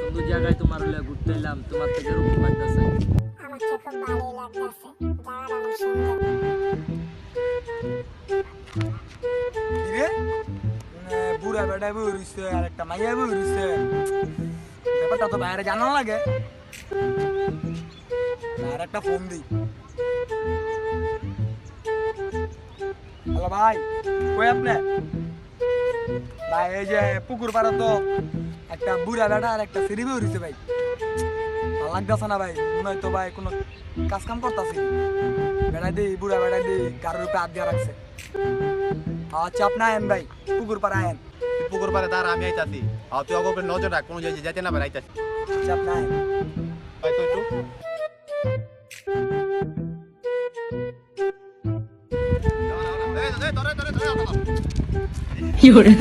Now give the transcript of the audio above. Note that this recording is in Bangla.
সুন্দর জায়গায় তোমার হলে ঘুরতে এলাম তোমার থেকে রূপ লাগতেছে। আমাকে খুব ভালোই লাগতেছে। জায়গাটা অনেক সুন্দর কিরে মানে বুড়া বেটা রইছে আর একটা মাইয়া রইছে। ব্যাপারটা তো বাইরে জানা লাগে। আর একটা ফোন দিই। হ্যালো ভাই কই আপনি? ভাই এই যে পুকুর পাড়া তো একটা বুড়া বেটা আর একটা সিঁড়ি বই রইছে ভাই। ভালো লাগতেছে না ভাই মনে হয় তো ভাই কোনো কাজ কাম করতেছি। বেড়া দিই বুড়া বেড়া দিই কারোর উপরে হাত দিয়ে রাখছে। আচ্ছা আপনি আয়েন ভাই পুকুর পাড়া আয়েন। পুকুর পারে তার আমি আইতাছি। আর তুই অগপের নজর রাখ কোনো জায়গায় যেতে না পারে আইতাছি। আচ্ছা আপনি আয়েন। ভাই তুই একটু। ধরে, ধরে, ধরে, ধরে, ধরে।